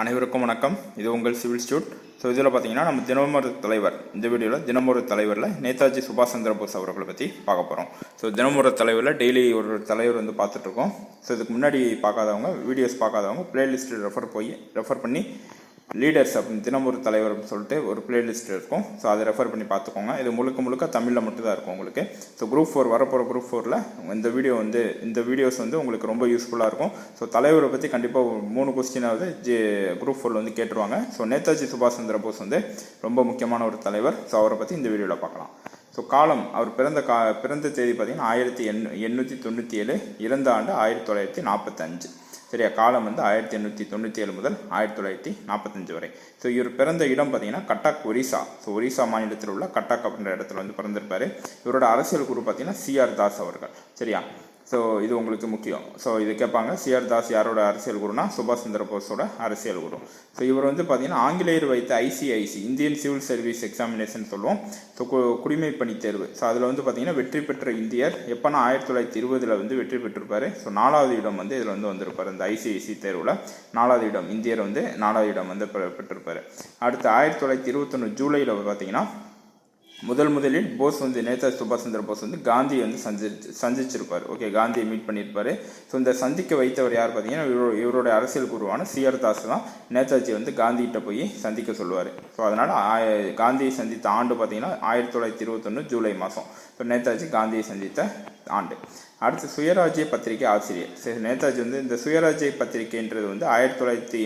அனைவருக்கும் வணக்கம். இது உங்கள் சிவில் ஸ்டூட். ஸோ இதில் பார்த்தீங்கன்னா நம்ம தினமொரு தலைவர் இந்த வீடியோவில் தினமொரு தலைவரில் நேதாஜி சுபாஷ் சந்திர போஸ் அவர்களை பற்றி பார்க்க போகிறோம் ஸோ தினமொரு தலைவரில் டெய்லி ஒரு தலைவர் வந்து பார்த்துட்ருக்கோம் ஸோ இதுக்கு முன்னாடி பார்க்காதவங்க வீடியோஸ் பார்க்காதவங்க பிளேலிஸ்ட் ரெஃபர் போய் ரெஃபர் பண்ணி லீடர்ஸ் அப்படின்னு தினமொரு தலைவர் அப்படின்னு சொல்லிட்டு ஒரு பிளேலிஸ்ட் இருக்கும். ஸோ அதை ரெஃபர் பண்ணி பார்த்துக்கோங்க. இது முழுக்க முழுக்க தமிழில் மட்டும்தான் இருக்கும் உங்களுக்கு. ஸோ குரூப் ஃபோர் வரப்போகிற குரூப் ஃபோரில் இந்த வீடியோ வந்து இந்த வீடியோஸ் வந்து உங்களுக்கு ரொம்ப யூஸ்ஃபுல்லாக இருக்கும். ஸோ தலைவரை பற்றி கண்டிப்பாக ஒரு மூணு கொஸ்டினாவது ஜி குரூப் ஃபோரில் வந்து கேட்டுருவாங்க. ஸோ நேதாஜி சுபாஷ் சந்திர போஸ் வந்து ரொம்ப முக்கியமான ஒரு தலைவர். ஸோ அவரை பற்றி இந்த வீடியோவில் பார்க்கலாம். ஸோ காலம் அவர் பிறந்த கா பிறந்த தேதி பார்த்திங்கன்னா ஆயிரத்தி எண் எண்ணூற்றி தொண்ணூற்றி ஏழு இறந்த ஆண்டு ஆயிரத்தி தொள்ளாயிரத்தி நாற்பத்தஞ்சு சரியா காலம் வந்து ஆயிரத்தி எண்ணூற்றி தொண்ணூற்றி ஏழு முதல் ஆயிரத்தி தொள்ளாயிரத்தி நாற்பத்தஞ்சு வரை. ஸோ இவர் பிறந்த இடம் பார்த்தீங்கன்னா கட்டாக் ஒரிசா. ஸோ ஒரிசா மாநிலத்தில் உள்ள கட்டாக் அப்படின்ற இடத்துல வந்து பிறந்திருப்பார். இவரோட அரசியல் குரு பார்த்தீங்கன்னா சிஆர் தாஸ் அவர்கள். சரியா? ஸோ இது உங்களுக்கு முக்கியம். ஸோ இது கேட்பாங்க சிஆர் தாஸ் யாரோட அரசியல் குருனா? சுபாஷ் சந்திர போஸோட அரசியல் குரு. ஸோ இவர் வந்து பார்த்தீங்கன்னா ஆங்கிலேயர் வைத்த ஐசிஐசி இந்தியன் சிவில் சர்வீஸ் எக்ஸாமினேஷன் சொல்லுவோம் ஸோ குடிமை பணி தேர்வு. ஸோ அதில் வந்து பார்த்தீங்கன்னா வெற்றி பெற்ற இந்தியர் எப்போனா ஆயிரத்தி தொள்ளாயிரத்தி இருபதில் வந்து வெற்றி பெற்றிருப்பார். ஸோ நாலாவது இடம் வந்து இதில் வந்து வந்திருப்பார் இந்த ஐசிஐசி தேர்வில். நாலாவது இடம் இந்தியர் வந்து நாலாவது இடம் வந்து பெ- அடுத்து ஆயிரத்தி தொள்ளாயிரத்தி இருபத்தொன்று ஜூலையில் பார்த்தீங்கன்னா முதல் முதலில் போஸ் வந்து நேதாஜி சுபாஷ் சந்திர போஸ் வந்து காந்தியை வந்து சந்தி சந்திச்சிருப்பார். ஓகே காந்தியை மீட் பண்ணியிருப்பார். ஸோ இந்த சந்திக்க வைத்தவர் யார் பார்த்தீங்கன்னா இவரோ இவருடைய அரசியல் குருவான சிஆர் தாஸ் தான். நேதாஜி வந்து காந்திகிட்ட போய் சந்திக்க சொல்லுவார். ஸோ அதனால் காந்தியை சந்தித்த ஆண்டு பார்த்தீங்கன்னா ஆயிரத்தி தொள்ளாயிரத்தி இருபத்தொன்று ஜூலை மாதம் ஸோ நேதாஜி காந்தியை சந்தித்த ஆண்டு. அடுத்து சுயராஜ்ய பத்திரிகை ஆசிரியர். சரி, நேதாஜி வந்து இந்த சுயராஜ்ய பத்திரிகைன்றது வந்து ஆயிரத்தி தொள்ளாயிரத்தி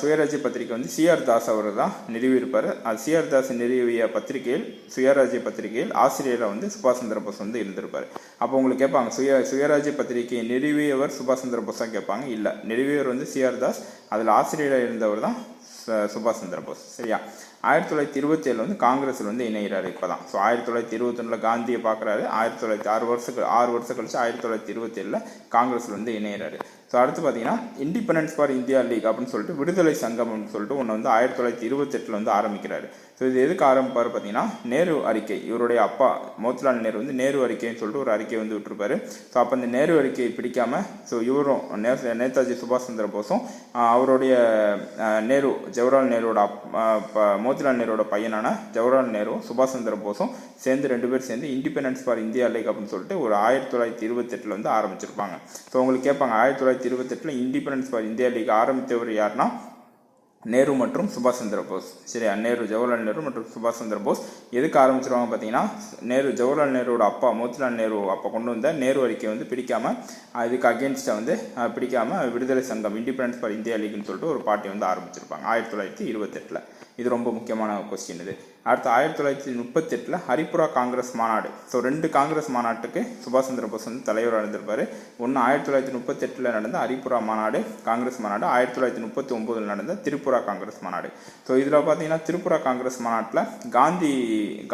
சுயராஜ்ய பத்திரிகை வந்து சிஆர் தாஸ் அவர் தான் நிறுவியிருப்பார். அது சிஆர் தாஸ் நிறுவிய பத்திரிகையில் சுயராஜ்ய பத்திரிகையில் ஆசிரியராக வந்து சுபாஷ் சந்திர போஸ் வந்து இருந்திருப்பார் அப்போ உங்களுக்கு கேட்பாங்க சுய சுயராஜ்ய பத்திரிகையை நிறுவியவர் சுபாஷ் சந்திர போஸ் தான் கேட்பாங்க. இல்லை நிறுவியவர் வந்து சிஆர் தாஸ் அதில் ஆசிரியராக இருந்தவர் தான் சுபாஷ் சந்திர போஸ். சரியா? ஆயிரத்தி தொள்ளாயிரத்தி இருபத்தி ஏழு வந்து காங்கிரஸில் வந்து இணைகிறாரு இப்போ தான் ஸோ ஆயிரத்தி தொள்ளாயிரத்தி இருபத்தொன்னில் காந்தியை பார்க்குறாரு. ஆயிரத்தி தொள்ளாயிரத்தி ஆறு வருஷம் ஆறு வருஷம் கழிச்சு ஆயிரத்தி தொள்ளாயிரத்தி இருபத்தி ஏழில் காங்கிரஸில் வந்து இணைகிறாரு ஸோ அடுத்து பார்த்தீங்கன்னா இண்டிபெண்டன்ஸ் ஃபார் இந்தியா லீக் அப்படின்னு சொல்லிட்டு விடுதலை சங்கம் அப்படின்னு சொல்லிட்டு ஒன்று வந்து ஆயிரத்தி தொள்ளாயிரத்தி இருபத்தெட்டில் வந்து ஆரம்பிக்கிறாரு. ஸோ இது எதுக்கு ஆரம்பிப்பார் பார்த்தீங்கன்னா நேரு அறிக்கை. இவருடைய அப்பா மோத்திலால் நேரு வந்து நேரு அறிக்கைன்னு சொல்லிட்டு ஒரு அறிக்கை வந்து விட்டுருப்பாரு. ஸோ அப்போ அந்த நேரு அறிக்கையை பிடிக்காம ஸோ இவரும் நே- நேதாஜி சுபாஷ் சந்திர போஸும் அவருடைய நேரு ஜவஹர்லால் நேருவோட அப்- மோத்திலால் நேருவோட பையனான ஜவஹர்லால் நேரு சுபாஷ் சந்திர போஸும் சேர்ந்து ரெண்டு பேர் சேர்ந்து இண்டிபெண்டன்ஸ் ஃபார் இந்தியா லீக் அப்படின்னு சொல்லிட்டு ஒரு ஆயிரத்தி தொள்ளாயிரத்தி இருபத்தெட்டில் வந்து ஆரம்பிச்சிருப்பாங்க. ஸோ உங்களுக்கு கேட்பாங்க ஆயிரத்தி தொள்ளாயிரத்தி இருபத்தெட்டில் இண்டிபெண்டன்ஸ் ஃபார் இந்தியா லீக் ஆரம்பித்தவர் யாருன்னா நேரு மற்றும் சுபாஷ் சந்திர போஸ். சரியா நேரு ஜவஹர்லால் நேரு மற்றும் சுபாஷ் சந்திர போஸ். எதுக்கு ஆரம்பிச்சிருவாங்க பார்த்தீங்கன்னா நேரு ஜவஹர்லால் நேருவோட அப்பா மோத்திலால் நேரு அப்போ கொண்டு வந்த நேரு அறிக்கை வந்து பிடிக்காமல் இதுக்கு அகேன்ஸ்டாக வந்து பிடிக்காமல் விடுதலை சங்கம் இண்டிபெண்டன்ஸ் ஃபார் இந்தியா லீக்னு சொல்லிட்டு ஒரு பார்ட்டி வந்து ஆரம்பிச்சிருப்பாங்க ஆயிரத்தி தொள்ளாயிரத்தி இருபத்தெட்டில். இது ரொம்ப முக்கியமான கொஸ்டின் இது. அடுத்து ஆயிரத்தி தொள்ளாயிரத்தி முப்பத்தெட்டில் ஹரிபுரா காங்கிரஸ் மாநாடு. ஸோ ரெண்டு காங்கிரஸ் மாநாட்டுக்கு சுபாஷ் சந்திர போஸ் வந்து தலைவராக இருந்திருப்பார் ஒன்று ஆயிரத்தி தொள்ளாயிரத்தி முப்பத்தெட்டில் நடந்த ஹரிபுரா மாநாடு காங்கிரஸ் மாநாடு. ஆயிரத்தி தொள்ளாயிரத்தி முப்பத்தி ஒம்போதில் நடந்த திரிபுரா காங்கிரஸ் மாநாடு. ஸோ இதில் பார்த்தீங்கன்னா திரிபுரா காங்கிரஸ் மாநாட்டில் காந்தி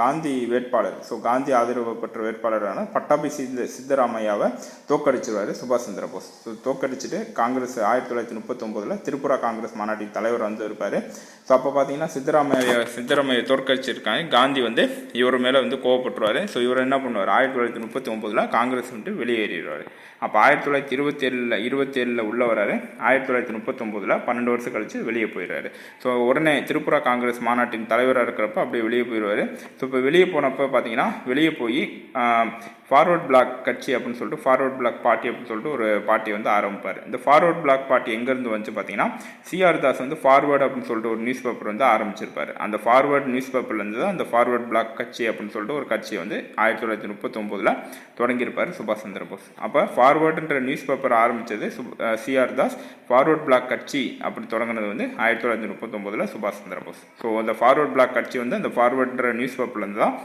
காந்தி வேட்பாளர் ஸோ காந்தி ஆதரவு பெற்ற வேட்பாளரான பட்டாபி சித்த சித்தராமையாவை தோக்கடிச்சிருவார் சுபாஷ் சந்திர போஸ். ஸோ தோக்கடிச்சிட்டு காங்கிரஸ் ஆயிரத்தி தொள்ளாயிரத்தி முப்பத்தொம்போதில் திரிபுரா காங்கிரஸ் மாநாட்டின் தலைவர் வந்து இருப்பார். ஸோ அப்போ பார்த்தீங்கன்னா சித்தராமையை சித்தராமையை தோற்கடிச்சிருக்காங்க. காந்தி வந்து இவர் மேலே வந்து கோவப்பட்டுருவார். ஸோ இவர் என்ன பண்ணுவார்? ஆயிரத்தி தொள்ளாயிரத்தி முப்பத்தி ஒம்போதில் காங்கிரஸ் வந்து வெளியேறிடுவார். அப்போ ஆயிரத்தி தொள்ளாயிரத்தி இருபத்தேழில் இருபத்தேழில் உள்ள வராரு. ஆயிரத்தி தொள்ளாயிரத்தி முப்பத்தொம்போதில் பன்னெண்டு வருஷம் கழிச்சு வெளியே போயிடுறாரு. ஸோ உடனே திரிபுரா காங்கிரஸ் மாநாட்டின் தலைவராக இருக்கிறப்ப அப்படியே வெளியே போயிடுவார். ஸோ இப்போ வெளியே போனப்போ பார்த்தீங்கன்னா வெளியே போய் ஃபார்வர்ட் பிளாக் கட்சி அப்படின்னு சொல்லிட்டு ஃபார்வர்ட் பிளாக் பார்ட்டி அப்படின்னு சொல்லிட்டு ஒரு பார்ட்டி வந்து ஆரம்பிப்பார். இந்த ஃபார்வர்ட் பிளாக் பார்ட்டி எங்கேருந்து வந்துச்சு பார்த்தீங்கன்னா சிஆர் தாஸ் வந்து ஃபார்வர்ட் அப்படின்னு சொல்லிட்டு ஒரு நியூஸ் பேப்பர் வந்து ஆரம்பிச்சிருப்பாரு. அந்த ஃபார்வர்ட் நியூஸ் பேப்பர்லேருந்து தான் அந்த ஃபார்வர்ட் பிளாக் கட்சி அப்படின்னு சொல்லிட்டு ஒரு கட்சியை வந்து ஆயிரத்தி தொள்ளாயிரத்தி முப்பத்தொம்போதில் தொடங்கியிருப்பார் சுபாஷ் சந்திர போஸ். அப்போ ஃபார்வர்டுன்ற நியூஸ் பேப்பர் ஆரம்பித்தது சிஆர் தாஸ். ஃபார்வர்ட் பிளாக் கட்சி அப்படி தொடங்கினது வந்து ஆயிரத்தி தொள்ளாயிரத்தி முப்பத்தொம்போதில் சுபாஷ் சந்திர போஸ். ஸோ அந்த ஃபார்வர்ட் பிளாக் கட்சி வந்து அந்த ஃபார்வர்டுன்ற நியூஸ் பேப்பர்லேருந்து தான்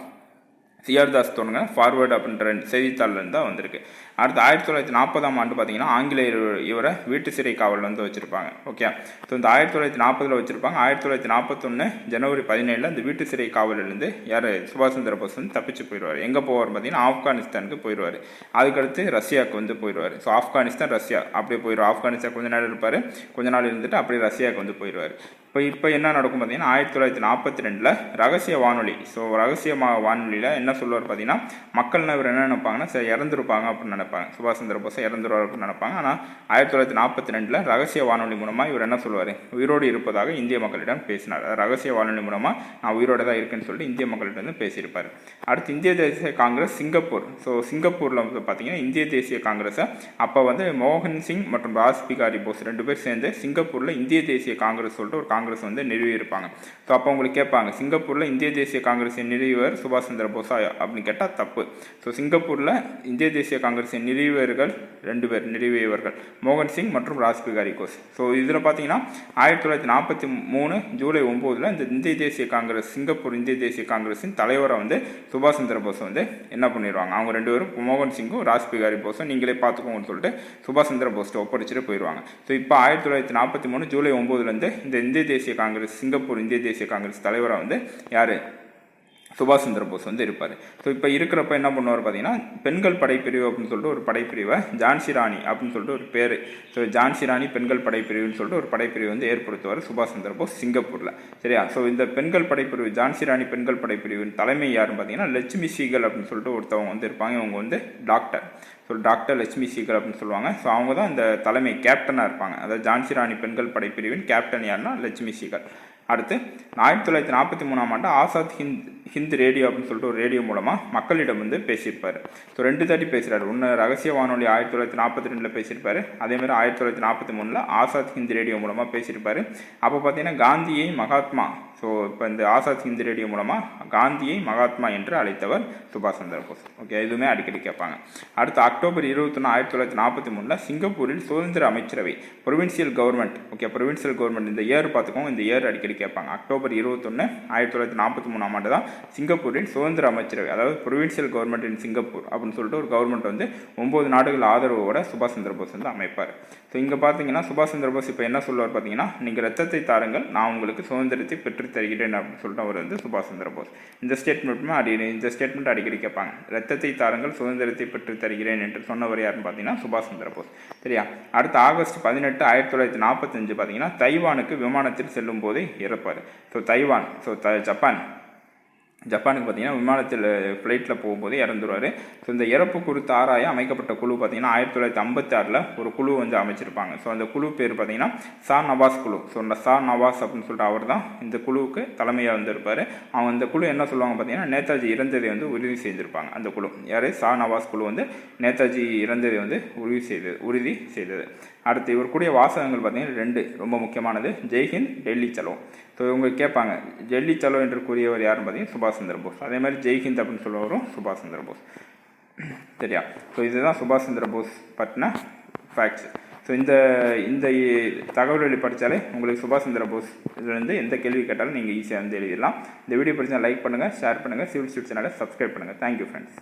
சிஆர் தாஸ் தொடங்க ஃபார்வேர்டு அப்படின்ற செய்தித்தாள்லேருந்து தான் வந்திருக்கு. அடுத்து ஆயிரத்தி தொள்ளாயிரத்தி நாற்பதாம் ஆண்டு பார்த்தீங்கன்னா ஆங்கிலேயர் இவரை வீட்டு சிறை காவலில் வந்து வச்சுருப்பாங்க ஓகே ஸோ இந்த ஆயிரத்தி தொள்ளாயிரத்தி நாற்பதில் வச்சுருப்பாங்க. ஆயிரத்தி தொள்ளாயிரத்தி நாற்பத்தொன்று ஜனவரி பதினேழில் அந்த வீட்டு சிறை காவலிலிருந்து யார்? சுபாஷ் சந்திர போஸ் வந்து தப்பிச்சு போயிடுவார். எங்கே போவார் பார்த்தீங்கன்னா ஆப்கானிஸ்தானுக்கு போயிடுவார். அதுக்கடுத்து ரஷ்யாவுக்கு வந்து போயிடுவார். So Afghanistan Russia. அப்படியே போயிடுவார் ஆப்கானிஸ்தான் கொஞ்ச நாள் இருப்பார். கொஞ்ச நாள் இருந்துட்டு அப்படியே ரஷ்யாவுக்கு வந்து போயிடுவார். இப்போ இப்போ என்ன நடக்கும் பார்த்தீங்கன்னா ஆயிரத்தி தொள்ளாயிரத்தி நாற்பத்தி ரெண்டில் ரகசிய வானொலி. ஸோ ரகசிய மா- வானொலியில் என்ன சொல்லுவார் பார்த்தீங்கன்னா மக்கள் இவர் என்ன நினைப்பாங்கன்னா சரி இறந்துருப்பாங்க அப்படின்னு நினைப்பாங்க. சுபாஷ் சந்திர இறந்துருவார் அப்படின்னு நினைப்பாங்க. ஆனால் ஆயிரத்தி தொள்ளாயிரத்தி நாற்பத்தி ரெண்டில் ரகசிய வானொலி மூலமாக இவர் என்ன சொல்லுவார்? உயிரோடு இருப்பதாக இந்திய மக்களிடம் பேசினார். ரகசிய வானொலி மூலமாக நான் உயிரோடு தான் இருக்கேன்னு சொல்லிட்டு இந்திய மக்கள்கிட்ட வந்து பேசியிருப்பார். அடுத்து இந்திய தேசிய காங்கிரஸ் சிங்கப்பூர். ஸோ சிங்கப்பூரில் வந்து பார்த்தீங்கன்னா இந்திய தேசிய காங்கிரஸை அப்போ வந்து மோகன் சிங் மற்றும் ராஜ் பிகாரி போஸ் ரெண்டு பேர் சேர்ந்து சிங்கப்பூரில் இந்திய தேசிய காங்கிரஸ் சொல்லிட்டு ஒரு காங்கிரஸ் வந்து நிறுவியிருப்பாங்க. ஸோ அப்போ உங்களுக்கு கேட்பாங்க சிங்கப்பூரில் இந்திய தேசிய காங்கிரஸின் நிறுவியவர் சுபாஷ் சந்திர போஸா அப்படின்னு கேட்டால் தப்பு. ஸோ சிங்கப்பூரில் இந்திய தேசிய காங்கிரஸின் நிறுவியவர்கள் ரெண்டு பேர் நிறுவியவர்கள் மோகன் சிங் மற்றும் ராஜ்பிகாரி கோஸ் ஸோ இதில் பார்த்தீங்கன்னா ஆயிரத்தி தொள்ளாயிரத்தி நாற்பத்தி மூணு ஜூலை ஒம்போதில் இந்த இந்திய தேசிய காங்கிரஸ் சிங்கப்பூர் இந்திய தேசிய காங்கிரஸின் தலைவரை வந்து சுபாஷ் சந்திர போஸ் வந்து என்ன பண்ணிடுவாங்க அவங்க ரெண்டு பேரும் மோகன் சிங்கும் ராஜ்பிகாரி போஸும் நீங்களே பார்த்துக்கோங்கன்னு சொல்லிட்டு சுபாஷ் சந்திர போஸ்ட்டை ஒப்படைச்சிட்டு போயிடுவாங்க ஸோ இப்போ ஆயிரத்தி தொள்ளாயிரத்தி நாற்பத்தி மூணு ஜூலை ஒம்போதுலேருந்து இந்த இந்திய தேசிய காங்கிரஸ் சிங்கப்பூர் இந்திய தேசிய காங்கிரஸ் தலைவராக வந்து யார்? சுபாஷ் சந்திர போஸ் வந்து இருப்பார். ஸோ இப்போ இருக்கிறப்ப என்ன பண்ணுவார் பார்த்தீங்கன்னா பெண்கள் படைப்பிரிவு அப்படின்னு சொல்லிட்டு ஒரு படைப்பிரிவை ஜான்சி ராணி அப்படின்னு சொல்லிட்டு ஒரு பேர். ஸோ ஜான்சி ராணி பெண்கள் படைப்பிரிவுன்னு சொல்லிட்டு ஒரு படைப்பிரிவு வந்து ஏற்படுத்துவார் சுபாஷ் சந்திர போஸ் சிங்கப்பூரில். சரியா? ஸோ இந்த பெண்கள் படைப்பிரிவு ஜான்சி ராணி பெண்கள் படைப்பிரிவின் தலைமை யாருன்னு பார்த்தீங்கன்னா லட்சுமி சீகல் அப்படின்னு சொல்லிட்டு ஒருத்தவங்க வந்து இருப்பாங்க. இவங்க வந்து டாக்டர் ஸோ டாக்டர் லட்சுமி சீகர் அப்படின்னு சொல்லுவாங்க. ஸோ அவங்க தான் இந்த தலைமை கேப்டனாக இருப்பாங்க. அதாவது ஜான்சி ராணி பெண்கள் படைப்பிரிவின் கேப்டன் யாருன்னா லட்சுமி சீகர் அடுத்து ஆயிரத்தி தொள்ளாயிரத்தி நாற்பத்தி மூணாம் ஆண்டு ஆசாத் ஹிந்த் ஹிந்த் ரேடியோ அப்படின்னு சொல்லிட்டு ஒரு ரேடியோ மூலமாக மக்களிடம் வந்து பேசியிருப்பார். ஸோ ரெண்டு தாட்டி பேசுகிறார் ஒன்று ரகசிய வானொலி ஆயிரத்தி தொள்ளாயிரத்தி நாற்பத்தி ரெண்டில் பேசியிருப்பார். அதேமாதிரி ஆயிரத்தி தொள்ளாயிரத்தி நாற்பத்தி மூணில் ஆசாத் ஹிந்த் ரேடியோ மூலமாக பேசியிருப்பார். அப்போ பார்த்தீங்கன்னா காந்தியை மகாத்மா ஸோ இப்போ இந்த ஆசாத் ஹிந்த் ரேடியோ மூலமாக காந்தியை மகாத்மா என்று அழைத்தவர் சுபாஷ் சந்திர போஸ். ஓகே இதுவுமே அடிக்கடி கேட்பாங்க. அடுத்து அக்டோபர் இருபத்தொன்று ஆயிரத்தி தொள்ளாயிரத்தி நாற்பத்தி மூணில் சிங்கப்பூரில் சுதந்திர அமைச்சரவை provincial government okay provincial government இந்த இயர் பார்த்துக்கோங்க இந்த இயர் அடிக்கடி கேட்பாங்க. அக்டோபர் இருபத்தொன்று ஆயிரத்தி தொள்ளாயிரத்தி நாற்பத்தி மூணாம் ஆண்டு தான் சிங்கப்பூரில் சுதந்திர அமைச்சரவை அதாவது ப்ரொவின்சியல் கவர்மெண்ட் இன் சிங்கப்பூர் அப்படின்னு சொல்லிட்டு ஒரு கவர்மெண்ட் வந்து ஒம்பது நாடுகள் ஆதரவோட சுபாஷ் சந்திர போஸ் வந்து அமைப்பார். ஸோ இங்கே பார்த்தீங்கன்னா சுபாஷ் சந்திர போஸ் இப்போ என்ன சொல்லுவார் பார்த்தீங்கன்னா நீங்கள் ரத்தத்தை தாருங்கள் நான் உங்களுக்கு சுதந்திரத்தை பெற்று தருகிறேன் அப்படின்னு சொல்லிட்டு அவர் வந்து சுபாஷ் சந்திர போஸ் இந்த ஸ்டேட்மெண்ட்டுமே அடி இந்த ஸ்டேட்மெண்ட் அடிக்கடி கேட்பாங்க. ரத்தத்தை தாருங்கள் சுதந்திரத்தை பெற்று தருகிறேன் என்று சொன்னவர் யாருன்னு பார்த்தீங்கன்னா சுபாஷ் சந்திர போஸ் சரியா? அடுத்து ஆகஸ்ட் பதினெட்டு ஆயிரத்தி தொள்ளாயிரத்தி நாற்பத்தஞ்சு பார்த்தீங்கன்னா தைவானுக்கு விமானத்தில் செல்லும் போதே இறப்பார். So Taiwan so the Japan. ஜப்பானுக்கு பார்த்தீங்கன்னா விமானத்தில் ஃப்ளைட்டில் போகும்போது இறந்துருவார். ஸோ இந்த இறப்பு குறித்து ஆராய அமைக்கப்பட்ட குழு பார்த்தீங்கன்னா ஆயிரத்தி தொள்ளாயிரத்தி ஐம்பத்தாறில் ஒரு குழு வந்து அமைச்சிருப்பாங்க. ஸோ அந்த குழு பேர் பார்த்தீங்கன்னா சா நவாஸ் குழு. ஸோ அந்த சா நவாஸ் அப்படின்னு சொல்லிட்டு அவர் தான் இந்த குழுவுக்கு தலைமையாக வந்திருப்பார் அவங்க அந்த குழு என்ன சொல்லுவாங்க பார்த்தீங்கன்னா நேதாஜி இறந்ததை வந்து உறுதி செய்திருப்பாங்க. அந்த குழு. யார்? சா நவாஸ் குழு வந்து நேதாஜி இறந்ததை வந்து உறுதி செய்தது உறுதி செய்தது. அடுத்து இவர் கூடிய வாசகங்கள் பார்த்தீங்கன்னா ரெண்டு ரொம்ப முக்கியமானது. ஜெய்ஹிந்த் டெல்லி செலவு ஸோ இவங்க கேட்பாங்க ஜெல்லி சலோ என்று கூறியவர் யாருன்னு பார்த்தீங்கன்னா சுபாஷ் சந்திர போஸ். அதே மாதிரி ஜெய்ஹிந்த் அப்படின்னு சொல்லுவாரும் சுபாஷ் சந்திர போஸ். சரியா? ஸோ இதுதான் சுபாஷ் சந்திர போஸ் பற்றின ஃபேக்ட்ஸ் ஸோ இந்த இந்த தகவல்களை படித்தாலே உங்களுக்கு சுபாஷ் சந்திர போஸ் இதுலேருந்து எந்த கேள்வி கேட்டாலும் நீங்கள் ஈஸியாக வந்து எழுதிடலாம். இந்த வீடியோ படித்தா லைக் பண்ணுங்கள் ஷேர் பண்ணுங்கள் சிவில் ஸ்டூட் சேனலை சப்ஸ்கிரைப் பண்ணுங்கள் தேங்க்யூ ஃப்ரெண்ட்ஸ்